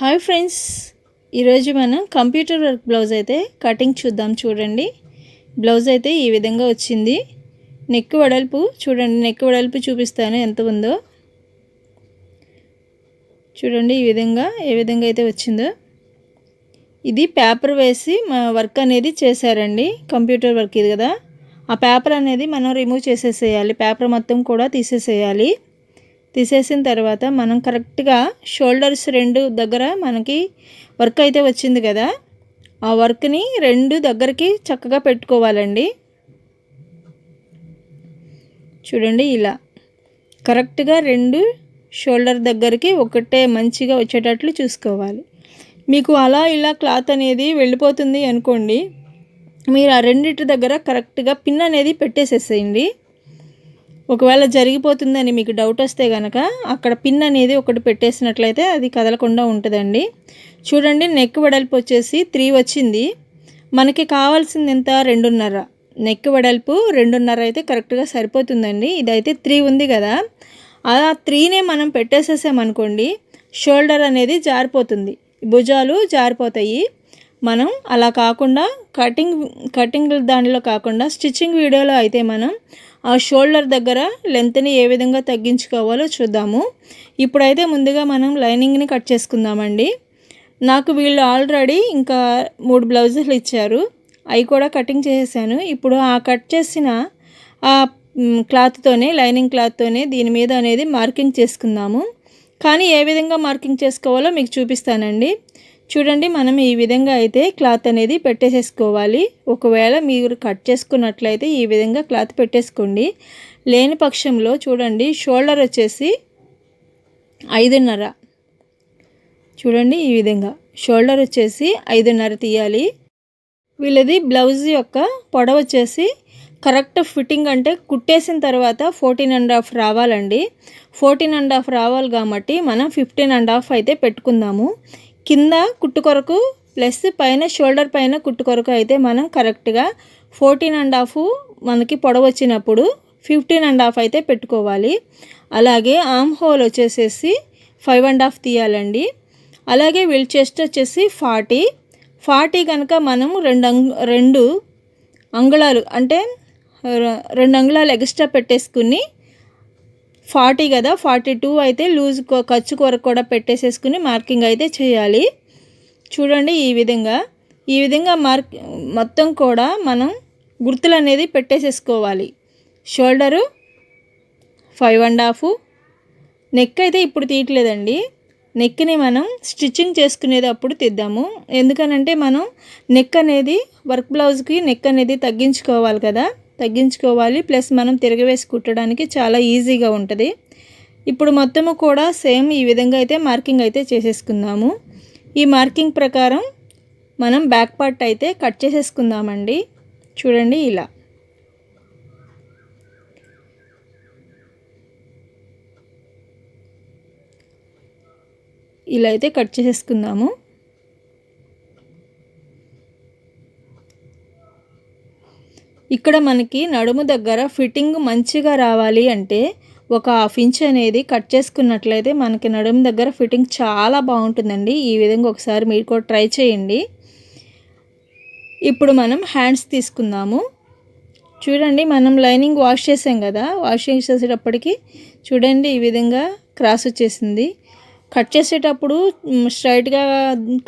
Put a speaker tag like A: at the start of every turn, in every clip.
A: Hi friends ఈరోజు మనం computer work blouse అయితే కటింగ్ చూద్దాం చూడండి. బ్లౌజ్ అయితే ఈ విధంగా వచ్చింది. నెక్ వెడల్పు చూడండి నెక్ వెడల్పు చూపిస్తాను ఎంత ఉందో. చూడండి ఈ విధంగా ఏ విధంగా అయితే వచ్చిందో. ఇది పేపర్ వేసి మా వర్క్ అనేది చేశారండి కంప్యూటర్ వర్క్ ఇది కదా. ఆ పేపర్ అనేది మనం రిమూవ్ చేసేసేయాలి పేపర్ మొత్తం కూడా తీసేసేయాలి. తీసేసిన తర్వాత మనం కరెక్ట్గా షోల్డర్స్ రెండు దగ్గర మనకి వర్క్ అయితే వచ్చింది కదా ఆ వర్క్ని రెండు దగ్గరికి చక్కగా పెట్టుకోవాలండి. చూడండి ఇలా. కరెక్ట్గా రెండు షోల్డర్ దగ్గరికి ఒకటే మంచిగా వచ్చేటట్లు చూసుకోవాలి. మీకు అలా ఇలా క్లాత్ అనేది వెళ్ళిపోతుంది అనుకోండి మీరు ఆ రెండింటి దగ్గర కరెక్ట్గా పిన్ అనేది పెట్టేసేసేయండి. ఒకవేళ జరిగిపోతుందని మీకు డౌట్ వస్తే కనుక అక్కడ పిన్ అనేది ఒకటి పెట్టేసినట్లయితే అది కదలకుండా ఉంటుందండి. చూడండి నెక్ వెడల్పు వచ్చేసి త్రీ వచ్చింది. మనకి కావాల్సింది ఎంత? రెండున్నర. నెక్ వెడల్పు రెండున్నర అయితే కరెక్ట్గా సరిపోతుందండి. ఇదైతే త్రీ ఉంది కదా. ఆ త్రీనే మనం పెట్టేసేసామనుకోండి షోల్డర్ అనేది జారిపోతుంది. భుజాలు జారిపోతాయి. మనం అలా కాకుండా కటింగ్ కటింగ్ దానిలో కాకుండా స్టిచ్చింగ్ వీడియోలో అయితే మనం ఆ షోల్డర్ దగ్గర లెంత్ని ఏ విధంగా తగ్గించుకోవాలో చూద్దాము. ఇప్పుడైతే ముందుగా మనం లైనింగ్ని కట్ చేసుకుందామండి. నాకు వీళ్ళు ఆల్రెడీ ఇంకా మూడు బ్లౌజులు ఇచ్చారు. అవి కూడా కటింగ్ చేసేసాను. ఇప్పుడు ఆ కట్ చేసిన ఆ క్లాత్తోనే లైనింగ్ క్లాత్తోనే దీని మీద అనేది మార్కింగ్ చేసుకుందాము. కానీ ఏ విధంగా మార్కింగ్ చేసుకోవాలో మీకు చూపిస్తానండి. చూడండి మనం ఈ విధంగా అయితే క్లాత్ అనేది పెట్టేసేసుకోవాలి. ఒకవేళ మీరు కట్ చేసుకున్నట్లయితే ఈ విధంగా క్లాత్ పెట్టేసుకోండి. లేని పక్షంలో చూడండి షోల్డర్ వచ్చేసి ఐదున్నర. చూడండి ఈ విధంగా షోల్డర్ వచ్చేసి ఐదున్నర తీయాలి. వీళ్ళది బ్లౌజ్ యొక్క పొడవ వచ్చేసి కరెక్ట్ ఫిట్టింగ్ అంటే కుట్టేసిన తర్వాత ఫోర్టీన్ అండ్ హాఫ్ రావాలండి. ఫోర్టీన్ అండ్ హాఫ్ రావాలి కాబట్టి మనం ఫిఫ్టీన్ అండ్ హాఫ్ అయితే పెట్టుకుందాము. కింద కుట్టు కొరకు ప్లస్ పైన షోల్డర్ పైన కుట్టు కొరకు అయితే మనం కరెక్ట్గా ఫోర్టీన్ అండ్ హాఫ్ మనకి పొడవు వచ్చినప్పుడు ఫిఫ్టీన్ అండ్ హాఫ్ అయితే పెట్టుకోవాలి. అలాగే ఆమ్ హోల్ వచ్చేసేసి ఫైవ్ అండ్ హాఫ్ తీయాలండి. అలాగే వీల్ చెస్ట్ వచ్చేసి ఫార్టీ. ఫార్టీ కనుక మనం రెండు రెండు అంగుళాలు అంటే రెండు అంగుళాలు ఎక్స్ట్రా పెట్టేసుకుని ఫార్టీ కదా ఫార్టీ టూ అయితే లూజ్ ఖర్చు కొరకు కూడా పెట్టేసేసుకుని మార్కింగ్ అయితే చేయాలి. చూడండి ఈ విధంగా. ఈ విధంగా మార్క్ మొత్తం కూడా మనం గుర్తులు అనేది పెట్టేసేసుకోవాలి. Shoulder five and half. Neck అయితే ఇప్పుడు తీయట్లేదండి. నెక్ని మనం స్టిచ్చింగ్ చేసుకునేది అప్పుడు తీద్దాము. ఎందుకనంటే మనం నెక్ అనేది వర్క్ బ్లౌజ్కి నెక్ అనేది తగ్గించుకోవాలి కదా. తగ్గించుకోవాలి. ప్లస్ మనం తిరగవేసి కుట్టడానికి చాలా ఈజీగా ఉంటుంది. ఇప్పుడు మొత్తము కూడా సేమ్ ఈ విధంగా అయితే మార్కింగ్ అయితే చేసేసుకుందాము. ఈ మార్కింగ్ ప్రకారం మనం బ్యాక్ పార్ట్ అయితే కట్ చేసేసుకుందామండి. చూడండి ఇలా. ఇలా అయితే కట్ చేసేసుకుందాము. ఇక్కడ మనకి నడుము దగ్గర ఫిట్టింగ్ మంచిగా రావాలి అంటే ఒక హాఫ్ ఇంచ్ అనేది కట్ చేసుకున్నట్లయితే మనకి నడుము దగ్గర ఫిట్టింగ్ చాలా బాగుంటుందండి. ఈ విధంగా ఒకసారి మీరు కూడా ట్రై చేయండి. ఇప్పుడు మనం హ్యాండ్స్ తీసుకుందాము. చూడండి మనం లైనింగ్ వాష్ చేసాం కదా వాష్ చేసేటప్పటికి చూడండి ఈ విధంగా క్రాస్ వచ్చేసింది. కట్ చేసేటప్పుడు స్ట్రైట్గా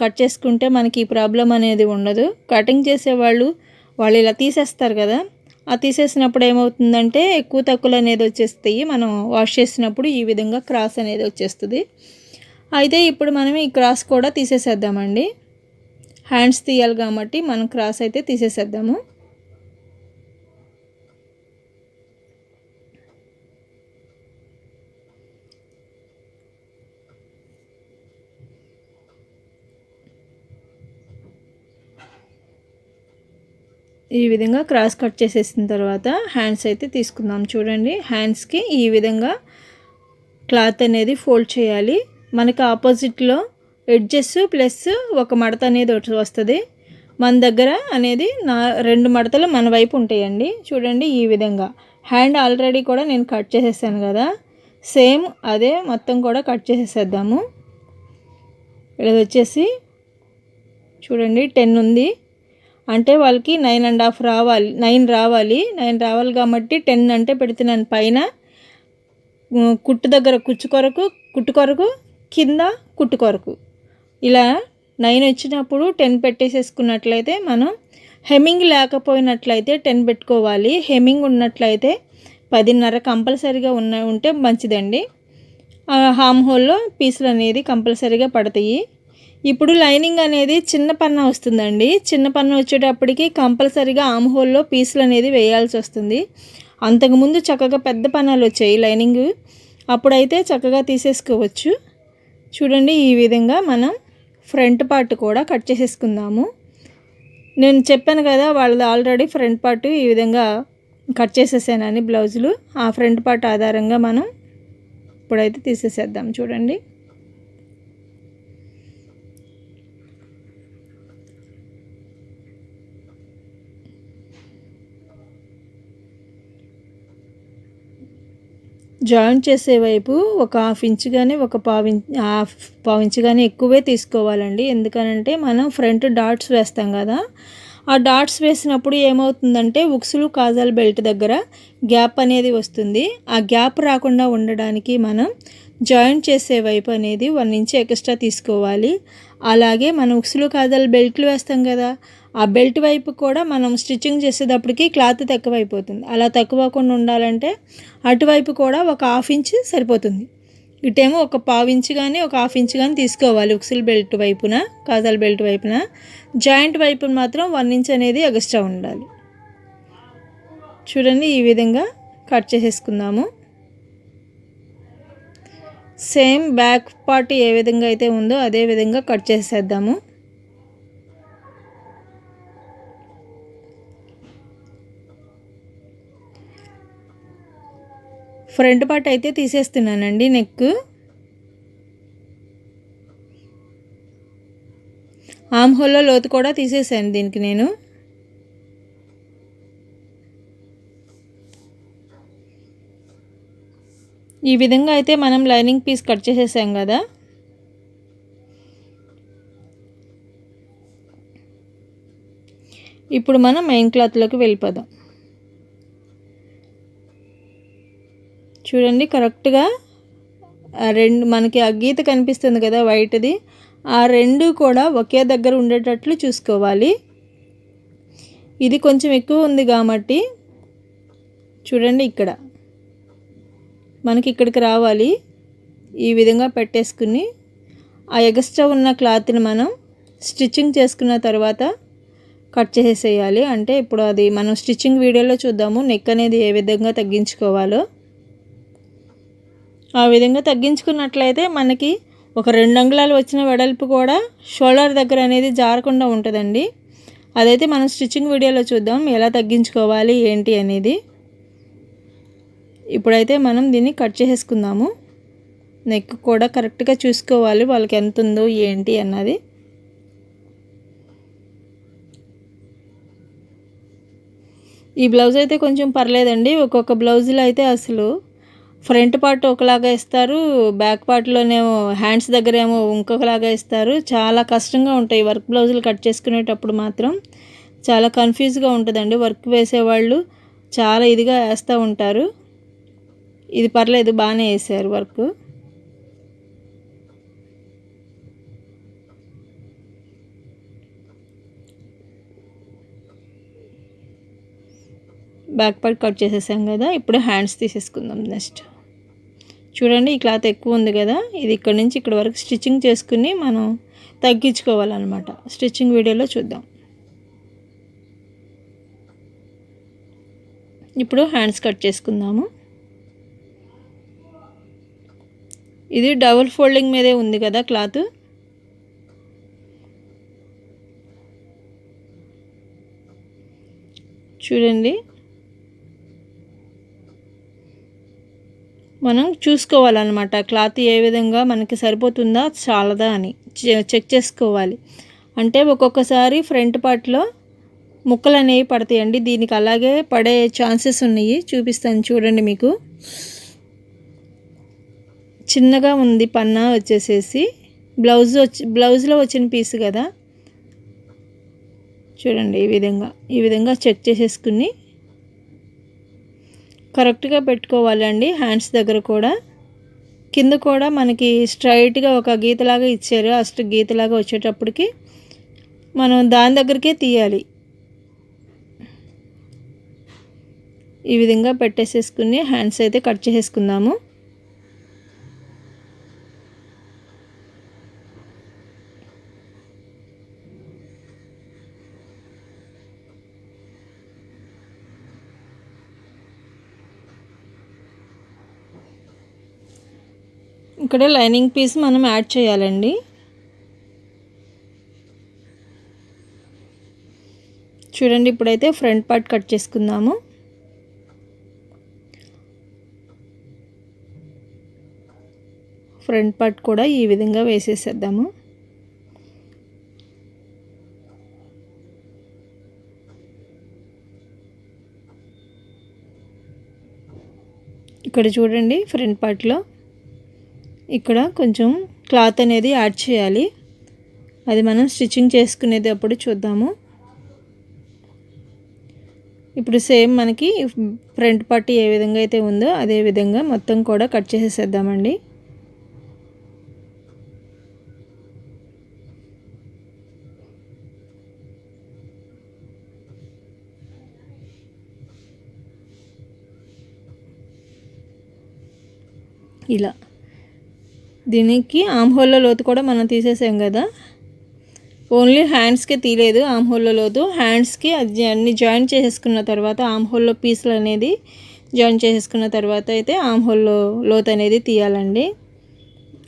A: కట్ చేసుకుంటే మనకి ఈ ప్రాబ్లం అనేది ఉండదు. కటింగ్ చేసేవాళ్ళు వాళ్ళు ఇలా తీసేస్తారు కదా ఆ తీసేసినప్పుడు ఏమవుతుందంటే ఎక్కువ తక్కువలు అనేది వచ్చేస్తాయి. మనం వాష్ చేసినప్పుడు ఈ విధంగా క్రాస్ అనేది వచ్చేస్తుంది. అయితే ఇప్పుడు మనం ఈ క్రాస్ కూడా తీసేసేద్దామండి. హ్యాండ్స్ తీయాలి కాబట్టి మనం క్రాస్ అయితే తీసేసేద్దాము. ఈ విధంగా క్రాస్ కట్ చేసేసిన తర్వాత హ్యాండ్స్ అయితే తీసుకుందాం. చూడండి హ్యాండ్స్కి ఈ విధంగా క్లాత్ అనేది ఫోల్డ్ చేయాలి. మనకి ఆపోజిట్లో ఎడ్జెస్ ప్లస్ ఒక మడత అనేది వస్తుంది. మన దగ్గర అనేది నా రెండు మడతలు మన వైపు ఉంటాయండి. చూడండి ఈ విధంగా. హ్యాండ్ ఆల్రెడీ కూడా నేను కట్ చేసేసాను కదా. సేమ్ అదే మొత్తం కూడా కట్ చేసేసేద్దాము. ఇది వచ్చేసి చూడండి టెన్ ఉంది. అంటే వాళ్ళకి నైన్ అండ్ హాఫ్ రావాలి నైన్ రావాలి నైన్ రావాలి కాబట్టి టెన్ అంటే పెడుతున్నాను. పైన కుట్టు దగ్గర కుచ్చు కొరకు కుట్టు కొరకు కింద కుట్టు కొరకు. ఇలా నైన్ వచ్చినప్పుడు టెన్ పెట్టేసేసుకున్నట్లయితే మనం హెమ్మింగ్ లేకపోయినట్లయితే టెన్ పెట్టుకోవాలి. హెమ్మింగ్ ఉన్నట్లయితే పదిన్నర కంపల్సరీగా ఉన్న ఉంటే మంచిదండి. హామ్ హోల్లో పీసులు అనేది కంపల్సరీగా పడతాయి. ఇప్పుడు లైనింగ్ అనేది చిన్న పన్న వస్తుందండి. చిన్న పన్న వచ్చేటప్పటికి కంపల్సరీగా ఆమ్ హోల్లో పీసులు అనేది వేయాల్సి వస్తుంది. అంతకుముందు చక్కగా పెద్ద పన్నాలు వచ్చాయి లైనింగ్. అప్పుడైతే చక్కగా తీసేసుకోవచ్చు. చూడండి ఈ విధంగా మనం ఫ్రంట్ పార్ట్ కూడా కట్ చేసేసుకుందాము. నేను చెప్పాను కదా వాళ్ళది ఆల్రెడీ ఫ్రంట్ పార్ట్ ఈ విధంగా కట్ చేసేసానని బ్లౌజులు. ఆ ఫ్రంట్ పార్ట్ ఆధారంగా మనం ఇప్పుడైతే తీసేసేద్దాం. చూడండి. జాయింట్ చేసే వైపు ఒక హాఫ్ ఇంచ్ కానీ ఒక పావు ఇంచ్ హాఫ్ పావు ఇంచ్ కానీ ఎక్కువే తీసుకోవాలండి. ఎందుకనంటే మనం ఫ్రంట్ డాట్స్ వేస్తాం కదా ఆ డాట్స్ వేసినప్పుడు ఏమవుతుందంటే ఉక్సులు కాజాల్ బెల్ట్ దగ్గర గ్యాప్ అనేది వస్తుంది. ఆ గ్యాప్ రాకుండా ఉండడానికి మనం జాయింట్ చేసే వైపు అనేది వన్ ఇంచ్ ఎక్స్ట్రా తీసుకోవాలి. అలాగే మనం ఉక్సులు కాజాల్ బెల్ట్లు వేస్తాం కదా ఆ బెల్ట్ వైపు కూడా మనం స్టిచ్చింగ్ చేసేటప్పటికి క్లాత్ తక్కువైపోతుంది. అలా తక్కువకుండా ఉండాలంటే అటువైపు కూడా ఒక హాఫ్ ఇంచ్ సరిపోతుంది. ఇటేమో ఒక పావు ఇంచ్ కానీ ఒక హాఫ్ ఇంచ్ కానీ తీసుకోవాలి ఉక్సిల్ బెల్ట్ వైపున కాజాల్ బెల్ట్ వైపున. జాయింట్ వైపున మాత్రం వన్ ఇంచ్ అనేది ఎక్స్ట్రా ఉండాలి. చూడండి ఈ విధంగా కట్ చేసేసుకుందాము. సేమ్ బ్యాక్ పార్ట్ ఏ విధంగా అయితే ఉందో అదే విధంగా కట్ చేసేద్దాము. ఫ్రంట్ పార్ట్ అయితే తీసేస్తున్నానండి నెక్. ఆమ్ హోల్లో లోతు కూడా తీసేసాను దీనికి నేను. ఈ విధంగా అయితే మనం లైనింగ్ పీస్ కట్ చేసేసాం కదా. ఇప్పుడు మనం మెయిన్ క్లాత్లోకి వెళ్ళిపోదాం. చూడండి కరెక్ట్గా ఆ రెండు మనకి ఆ గీత కనిపిస్తుంది కదా వైట్ది ఆ రెండు కూడా ఒకే దగ్గర ఉండేటట్లు చూసుకోవాలి. ఇది కొంచెం ఎక్కువ ఉంది కాబట్టి చూడండి ఇక్కడ. మనకి ఇక్కడికి రావాలి. ఈ విధంగా పెట్టేసుకుని ఆ ఎగస్ట్రా ఉన్న క్లాత్ని మనం స్టిచ్చింగ్ చేసుకున్న తర్వాత కట్ చేసేయాలి అంటే ఇప్పుడు అది మనం స్టిచ్చింగ్ వీడియోలో చూద్దాము నెక్ అనేది ఏ విధంగా తగ్గించుకోవాలో. ఆ విధంగా తగ్గించుకున్నట్లయితే మనకి ఒక రెండు అంగుళాలు వచ్చిన వెడల్పు కూడా షోల్డర్ దగ్గర అనేది జారకుండా ఉంటుందండి. అదైతే మనం స్టిచ్చింగ్ వీడియోలో చూద్దాం ఎలా తగ్గించుకోవాలి ఏంటి అనేది. ఇప్పుడైతే మనం దీన్ని కట్ చేసేసుకుందాము. నెక్ కూడా కరెక్ట్గా చూసుకోవాలి వాళ్ళకి ఎంత ఉందో ఏంటి అన్నది. ఈ బ్లౌజ్ అయితే కొంచెం పర్లేదండి. ఒక్కొక్క బ్లౌజులో అయితే అసలు ఫ్రంట్ పార్ట్ ఒకలాగా ఇస్తారు బ్యాక్ పార్ట్లోనేమో హ్యాండ్స్ దగ్గర ఏమో ఇంకొకలాగా ఇస్తారు. చాలా కష్టంగా ఉంటాయి వర్క్ బ్లౌజులు కట్ చేసుకునేటప్పుడు మాత్రం. చాలా కన్ఫ్యూజ్గా ఉంటుందండి వర్క్ వేసేవాళ్ళు. చాలా ఇదిగా వేస్తూ ఉంటారు. ఇది పర్లేదు బాగానే వేసారు వర్క్. బ్యాక్ పార్ట్ కట్ చేసేసాం కదా ఇప్పుడు హ్యాండ్స్ తీసేసుకుందాం నెక్స్ట్. చూడండి ఈ క్లాత్ ఎక్కువ ఉంది కదా ఇది ఇక్కడ నుంచి ఇక్కడ వరకు స్టిచ్చింగ్ చేసుకుని మనం తగ్గించుకోవాలన్నమాట. స్టిచ్చింగ్ వీడియోలో చూద్దాం. ఇప్పుడు హ్యాండ్స్ కట్ చేసుకుందాము. ఇది డబుల్ ఫోల్డింగ్ మీదే ఉంది కదా క్లాత్. చూడండి మనం చూసుకోవాలన్నమాట. క్లాత్ ఏ విధంగా మనకి సరిపోతుందా చాలదా అని చె- చెక్ చేసుకోవాలి. అంటే ఒక్కొక్కసారి ఫ్రంట్ పార్ట్లో ముక్కలు అనేవి పడతాయండి. దీనికి అలాగే పడే ఛాన్సెస్ ఉన్నాయి. చూపిస్తాను చూడండి మీకు. చిన్నగా ఉంది పన్నా వచ్చేసేసి. బ్లౌజ్ వచ్చి బ్లౌజ్లో వచ్చిన పీస్ కదా. చూడండి ఈ విధంగా ఈ విధంగా చెక్ చేసేసుకుని కరెక్ట్గా పెట్టుకోవాలండి హ్యాండ్స్ దగ్గర కూడా. కింద కూడా మనకి స్ట్రైట్గా ఒక గీతలాగా ఇచ్చారు అస్ట్ గీతలాగా వచ్చేటప్పటికి మనం దాని దగ్గరికే తీయాలి. ఈ విధంగా పెట్టేసేసుకుని హ్యాండ్స్ అయితే కట్ చేసేసుకుందాము. ఇక్కడ లైనింగ్ పీస్ మనం యాడ్ చేయాలండి. చూడండి ఇప్పుడైతే ఫ్రంట్ పార్ట్ కట్ చేసుకుందాము. ఫ్రంట్ పార్ట్ కూడా ఈ విధంగా వేసేసేద్దాము. ఇక్కడ చూడండి ఫ్రంట్ పార్ట్లో ఇక్కడ కొంచెం క్లాత్ అనేది యాడ్ చేయాలి. అది మనం స్టిచ్చింగ్ చేసుకునేది అప్పుడు చూద్దాము. ఇప్పుడు సేమ్ మనకి ఫ్రంట్ పార్టీ ఏ విధంగా అయితే ఉందో అదే విధంగా మొత్తం కూడా కట్ చేసేసేద్దామండి. ఇలా. దీనికి ఆమ్ హోల్లో లోతు కూడా మనం తీసేసాం కదా. ఓన్లీ హ్యాండ్స్కే తీయలేదు ఆమ్ హోల్లో లోతు. హ్యాండ్స్కి అది అన్ని జాయిన్ చేసేసుకున్న తర్వాత ఆమ్ హోల్లో పీసులు అనేది జాయిన్ చేసేసుకున్న తర్వాత అయితే ఆమ్ హోల్లో లోతు అనేది తీయాలండి.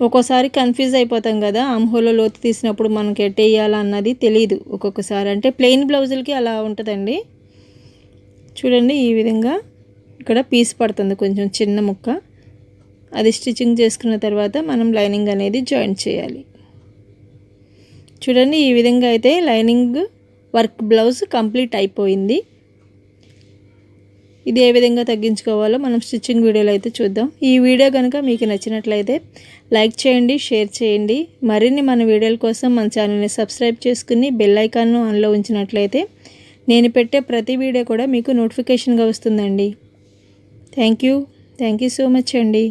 A: ఒక్కోసారి కన్ఫ్యూజ్ అయిపోతాం కదా ఆమ్హోల్లో లోతు తీసినప్పుడు మనకి ఎట్టేయాలా అన్నది తెలియదు ఒక్కొక్కసారి. అంటే ప్లెయిన్ బ్లౌజులకి అలా ఉంటుందండి. చూడండి ఈ విధంగా ఇక్కడ పీస్ పడుతుంది కొంచెం చిన్న ముక్క. అది స్టిచ్చింగ్ చేసుకున్న తర్వాత మనం లైనింగ్ అనేది జాయిన్ చేయాలి. చూడండి ఈ విధంగా అయితే లైనింగ్ వర్క్ బ్లౌజ్ కంప్లీట్ అయిపోయింది. ఇది ఏ విధంగా తగ్గించుకోవాలో మనం స్టిచ్చింగ్ వీడియోలో అయితే చూద్దాం. ఈ వీడియో కనుక మీకు నచ్చినట్లయితే లైక్ చేయండి షేర్ చేయండి. మరిన్ని మన వీడియోల కోసం మన ఛానల్ని సబ్స్క్రైబ్ చేసుకుని బెల్ ఐకాన్ను ఆన్లో ఉంచినట్లయితే నేను పెట్టే ప్రతి వీడియో కూడా మీకు నోటిఫికేషన్గా వస్తుందండి. Thank you. Thank you so much అండి.